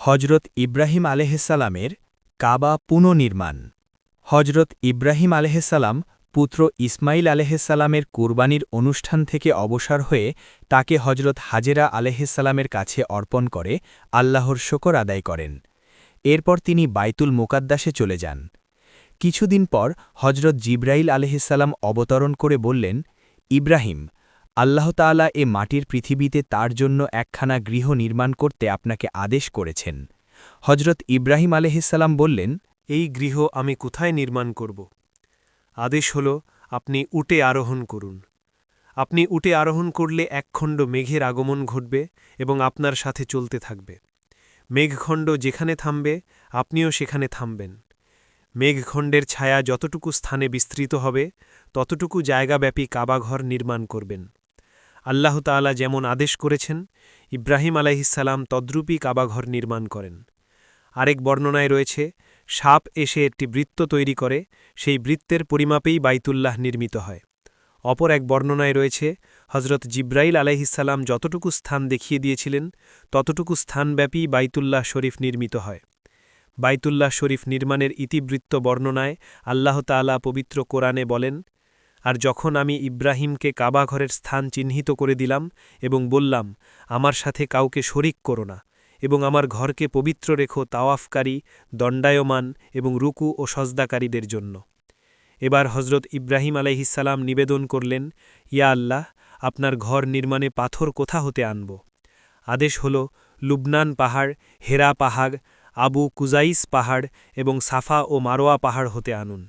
হজরত ইব্রাহিম আলহেসালামের কাবা পুনর্নির্মাণ। হজরত ইব্রাহিম আলহেসালাম পুত্র ইসমাইল আলহেসালামের কুরবানির অনুষ্ঠান থেকে অবসর হয়ে তাকে হজরত হাজেরা আলহেসালামের কাছে অর্পণ করে আল্লাহর শকর আদায় করেন। এরপর তিনি বাইতুল মোকাদ্দাসে চলে যান। কিছুদিন পর হজরত জিব্রাইল আলহিসাল্লাম অবতরণ করে বললেন, ইব্রাহিম আল্লাহ তাআলা এ মাটির পৃথিবীতে তার জন্য একখানা গৃহ নির্মাণ করতে আপনাকে আদেশ করেছেন। হজরত ইব্রাহিম আলহিসাল্লাম বললেন, এই গৃহ আমি কোথায় নির্মাণ করব? আদেশ হল, আপনি উটে আরোহণ করুন। আপনি উটে আরোহণ করলে একখণ্ড মেঘের আগমন ঘটবে এবং আপনার সাথে চলতে থাকবে। মেঘখণ্ড যেখানে থামবে, আপনিও সেখানে থামবেন। মেঘখণ্ডের ছায়া যতটুকু স্থানে বিস্তৃত হবে, ততটুকু জায়গাব্যাপী কাবাঘর নির্মাণ করবেন। আল্লাহ তাআলা যেমন আদেশ করেছেন, ইব্রাহিম আলাইহিসাল্লাম তদ্রূপী কাবাঘর নির্মাণ করেন। আরেক বর্ণনায় রয়েছে, সাপ এসে একটি বৃত্ত তৈরি করে, সেই বৃত্তের পরিমাপেই বাইতুল্লাহ নির্মিত হয়। অপর এক বর্ণনায় রয়েছে হজরত জিব্রাইল আলাইহিসাল্লাম যতটুকু স্থান দেখিয়ে দিয়েছিলেন, ততটুকু স্থানব্যাপী বাইতুল্লাহ শরীফ নির্মিত হয়। বাইতুল্লাহ শরীফ নির্মাণের ইতিবৃত্ত বর্ণনায় আল্লাহ তাআলা পবিত্র কোরআনে বলেন আর যখন আমি ইব্রাহিমকে কাবাঘরের স্থান চিহ্নিত করে দিলাম এবং বললাম, আমার সাথে কাউকে শরিক করো না এবং আমার ঘরকে পবিত্র রেখো তাওয়াফকারী, দণ্ডায়মান এবং রুকু ও সজদাকারীদের জন্য। এবার হজরত ইব্রাহিম আলাইহিসাল্লাম নিবেদন করলেন, ইয়া আল্লাহ, আপনার ঘর নির্মাণে পাথর কোথা হতে আনব? আদেশ হল, লুবনান পাহাড়, হেরা পাহাড়, আবু কুজাইস পাহাড় এবং সাফা ও মারোয়া পাহাড় হতে আনুন।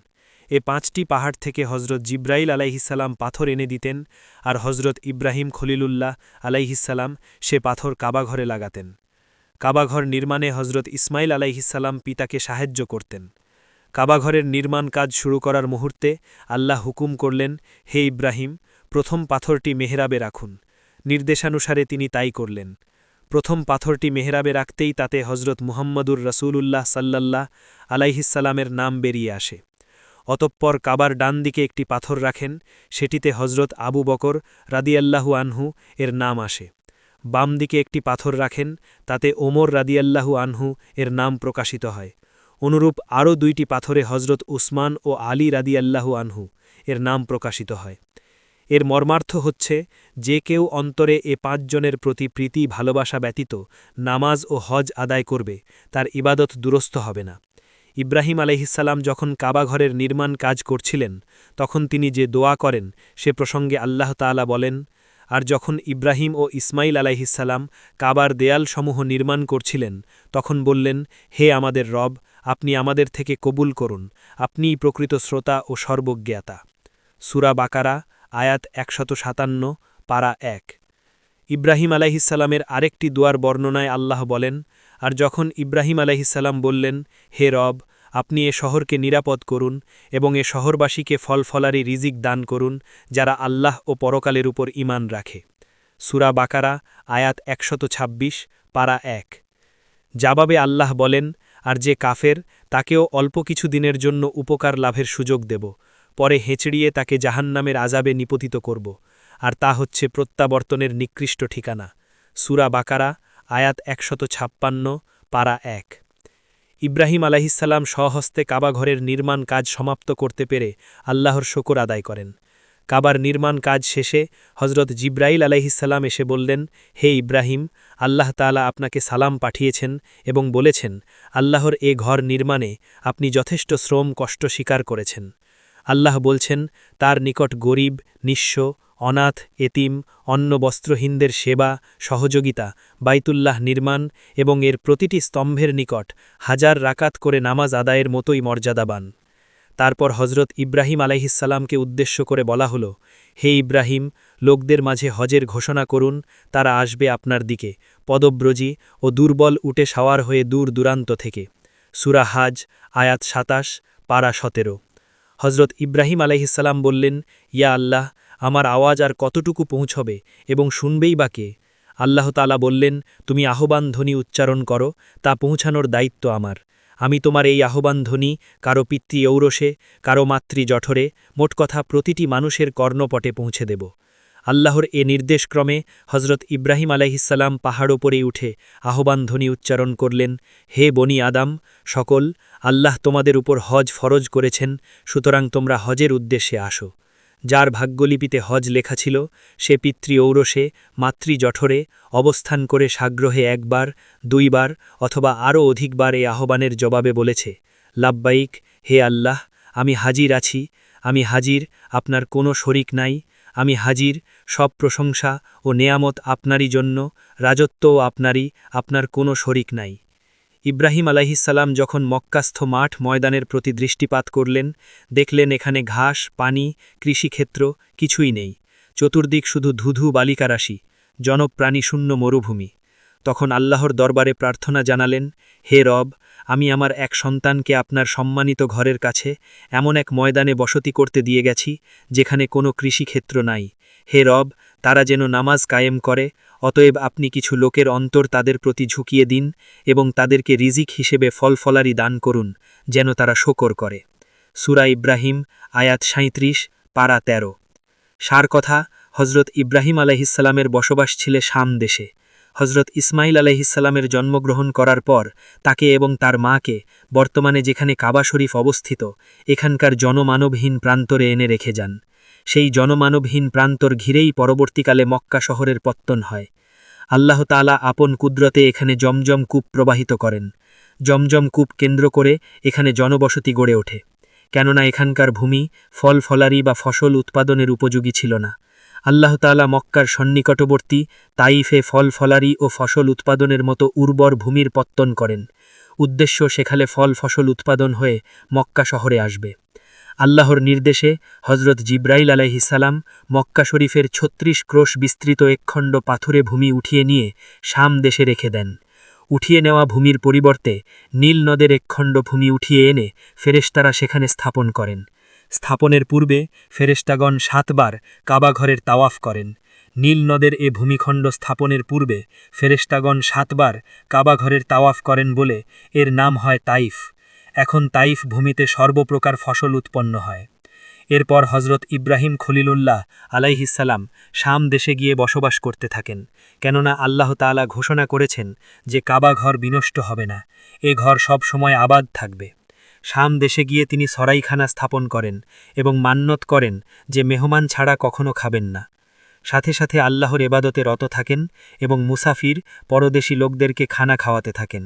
এ পাঁচটি পাহাড় থেকে হজরত জিব্রাইল আলাইহিসাল্লাম পাথর এনে দিতেন আর হজরত ইব্রাহিম খলিলুল্লাহ আলাইহিসাল্লাম সে পাথর কাবাঘরে লাগাতেন। কাবাঘর নির্মাণে হজরত ইসমাইল আলাইহিসাল্লাম পিতাকে সাহায্য করতেন। কাবাঘরের নির্মাণ কাজ শুরু করার মুহূর্তে আল্লাহ হুকুম করলেন, হে ইব্রাহিম, প্রথম পাথরটি মেহরাবে রাখুন। নির্দেশানুসারে তিনি তাই করলেন। প্রথম পাথরটি মেহরাবে রাখতেই তাতে হজরত মুহাম্মদুর রসুলুল্লাহ সাল্লাল্লাহ আলাইহিসাল্লামের নাম বেরিয়ে আসে। অতঃপর কাবার ডান দিকে একটি পাথর রাখেন, সেটিতে হজরত আবু বকর রাদিয়াল্লাহু আনহু এর নাম আসে। বাম দিকে একটি পাথর রাখেন, তাতে ওমর রাদিয়াল্লাহু আনহু এর নাম প্রকাশিত হয়। অনুরূপ আরও দুইটি পাথরে হজরত উসমান ও আলী রাদিয়াল্লাহু আনহু এর নাম প্রকাশিত হয়। এর মর্মার্থ হচ্ছে, যে কেউ অন্তরে এ পাঁচজনের প্রতি প্রীতি, ভালোবাসা ব্যতীত নামাজ ও হজ আদায় করবে, তার ইবাদত দুরস্থ হবে না। ইব্রাহিম আলহিসাল্লাম যখন কাবাঘরের নির্মাণ কাজ করছিলেন, তখন তিনি যে দোয়া করেন, সে প্রসঙ্গে আল্লাহ তালা বলেন, আর যখন ইব্রাহিম ও ইসমাইল আলাইহিসাল্লাম কাবার দেয়ালসমূহ নির্মাণ করছিলেন, তখন বললেন, হে আমাদের রব, আপনি আমাদের থেকে কবুল করুন, আপনিই প্রকৃত শ্রোতা ও সর্বজ্ঞাতা। সুরা বাকারা, আয়াত একশত সাতান্ন, পারা এক। ইব্রাহিম আলাইহিসাল্লামের আরেকটি দুয়ার বর্ণনায় আল্লাহ বলেন আর যখন ইব্রাহিম আলাইহিসাল্লাম বললেন, হে রব, আপনি এ শহরকে নিরাপদ করুন এবং এ শহরবাসীকে ফলফলারি রিজিক দান করুন, যারা আল্লাহ ও পরকালের উপর ইমান রাখে। সুরা বাকারা, আয়াত একশত ছাব্বিশ, পারা এক। জাবাবে আল্লাহ বলেন, আর যে কাফের, তাকেও অল্প কিছু দিনের জন্য উপকার লাভের সুযোগ দেব। পরে হেঁচড়িয়ে তাকে জাহান্নামের আজাবে নিপতিত করব। আর তা হচ্ছে প্রত্যাবর্তনের নিকৃষ্ট ঠিকানা। সুরা বাকারা আয়াত একশত ছাপ্পান্ন, পারা এক। ইব্রাহিম আলাহিসাল্লাম স্বহস্তে কাবাঘরের নির্মাণ কাজ সমাপ্ত করতে পেরে আল্লাহর শকর আদায় করেন। কাবার নির্মাণ কাজ শেষে হজরত জিব্রাইল আলাইহিসাল্লাম এসে বললেন, হে ইব্রাহিম, আল্লাহ তালা আপনাকে সালাম পাঠিয়েছেন এবং বলেছেন, আল্লাহর এ ঘর নির্মাণে আপনি যথেষ্ট শ্রম কষ্ট স্বীকার করেছেন। আল্লাহ বলছেন, তার নিকট গরিব, নিঃস্ব অনাথ, এতিম, অন্ন বস্ত্রহীনদের সেবা, সহযোগিতা, বাইতুল্লাহ নির্মাণ এবং এর প্রতিটি স্তম্ভের নিকট হাজার রাকাত করে নামাজ আদায়ের মতোই মর্যাদাবান। তারপর হজরত ইব্রাহিম আলাইহিসাল্লামকে উদ্দেশ্য করে বলা হল, হে ইব্রাহিম, লোকদের মাঝে হজের ঘোষণা করুন, তারা আসবে আপনার দিকে, পদব্রজী ও দুর্বল উঠে সাওয়ার হয়ে দূর দূরান্ত থেকে। সুরা হাজ, আয়াত সাতাশ পাড়া সতেরো। হজরত ইব্রাহিম আলাইহিসাল্লাম বললেন, ইয়া আল্লাহ, আমার আওয়াজ আর কতটুকু পৌঁছবে এবং শুনবেই বা কে? আল্লাহ তালা বললেন, তুমি আহ্বান ধ্বনি উচ্চারণ করো, তা পৌঁছানোর দায়িত্ব আমার। আমি তোমার এই আহ্বান ধ্বনি কারও পিতৃ ঔরসে, কারও মাতৃ জঠরে, মোট কথা প্রতিটি মানুষের কর্ণপটে পৌঁছে দেব। আল্লাহর এ নির্দেশক্রমে হজরত ইব্রাহিম আলাইহিসাল্লাম পাহাড় ওপরেই উঠে আহ্বান ধ্বনি উচ্চারণ করলেন, হে বনি আদাম, সকল, আল্লাহ তোমাদের উপর হজ ফরজ করেছেন, সুতরাং তোমরা হজের উদ্দেশ্যে আসো। যার ভাগ্যলিপিতে হজ লেখা ছিল, সে পিতৃ ঔরসে, মাতৃ জঠরে, অবস্থান করে সাগ্রহে একবার, দুইবার, অথবা আরও অধিকবার এই আহ্বানের জবাবে বলেছে, লাব্বাইক, হে আল্লাহ, আমি হাজির আছি, আমি হাজির, আপনার কোনো শরিক নাই আমি হাজির, সব প্রশংসা ও নেয়ামত আপনারই জন্য রাজত্বও আপনারই, আপনার কোনো শরিক নাই। ইব্রাহিম আলাহিসাল্লাম যখন মক্কাস্থ মাঠ ময়দানের প্রতি দৃষ্টিপাত করলেন, দেখলেন এখানে ঘাস, পানি, কৃষিক্ষেত্র কিছুই নেই। চতুর্দিক শুধু ধুধু বালিকারাশি জনপ্রাণী শূন্য মরুভূমি। তখন আল্লাহর দরবারে প্রার্থনা জানালেন, হে রব আমি আমার এক সন্তানকে আপনার সম্মানিত ঘরের কাছে এমন এক ময়দানে বসতি করতে দিয়ে গেছি, যেখানে কোনো কৃষিক্ষেত্র নাই। হে রব, তারা যেন নামাজ কায়েম করে, অতএব আপনি কিছু লোকের অন্তর তাদের প্রতি ঝুঁকিয়ে দিন এবং তাদেরকে রিজিক হিসেবে ফলফলারি দান করুন, যেন তারা শোকর করে। সুরা ইব্রাহিম, আয়াত সাঁত্রিশ পারা তেরো। সার কথা হজরত ইব্রাহিম আলাইহিসাল্লামের বসবাস ছিলে শাম দেশে। হজরত ইসমাইল আলাইহিসাল্লামের জন্মগ্রহণ করার পর তাকে এবং তার মাকে বর্তমানে যেখানে কাবা শরীফ অবস্থিত, এখানকার জনমানবহীন প্রান্তরে এনে রেখে যান। সেই জনমানবহীন প্রান্তর ঘিরেই পরবর্তীকালে মক্কা শহরের পত্তন হয়। আল্লাহ তালা আপন কুদরতে এখানে জমজম কূপ প্রবাহিত করেন। জমজম কূপ কেন্দ্র করে এখানে জনবসতি গড়ে ওঠে। কেননা এখানকার ভূমি ফল ফলারি বা ফসল উৎপাদনের উপযোগী ছিল না। আল্লাহ তালা মক্কার সন্নিকটবর্তী তাইফে ফল ফলারি ও ফসল উৎপাদনের মতো উর্বর ভূমির পত্তন করেন। উদ্দেশ্য সেখানে ফল ফসল উৎপাদন হয়ে মক্কা শহরে আসবে। আল্লাহর নির্দেশে হজরত জিব্রাইল আলাইহিসাল্লাম মক্কা শরীফের ছত্রিশ ক্রোশ বিস্তৃত একখণ্ড পাথুরে ভূমি উঠিয়ে নিয়ে শাম দেশে রেখে দেন। উঠিয়ে নেওয়া ভূমির পরিবর্তে নীল নদের একখণ্ড ভূমি উঠিয়ে এনে ফেরেশতারা সেখানে স্থাপন করেন। স্থাপনের পূর্বে ফেরেশতাগণ সাতবার কাবাঘরের তাওয়াফ করেন। নীল নদের এ ভূমিখণ্ড স্থাপনের পূর্বে ফেরেশতাগণ সাতবার কাবাঘরের তাওয়াফ করেন বলে এর নাম হয় তাইফ। এখন তাইফ ভূমিতে সর্বপ্রকার ফসল উৎপন্ন হয়। এরপর হজরত ইব্রাহিম খলিলুল্লাহ আলাইহিসাল্লাম শাম দেশে গিয়ে বসবাস করতে থাকেন, কেননা আল্লাহ তাআলা ঘোষণা করেছেন যে কাবা ঘর বিনষ্ট হবে না, এ ঘর সব সময় আবাদ থাকবে। শাম দেশে গিয়ে তিনি সরাইখানা স্থাপন করেন এবং মান্যত করেন যে মেহমান ছাড়া কখনো খাবেন না। সাথে সাথে আল্লাহর এবাদতে রত থাকেন এবং মুসাফির পরদেশী লোকদেরকে খানা খাওয়াতে থাকেন।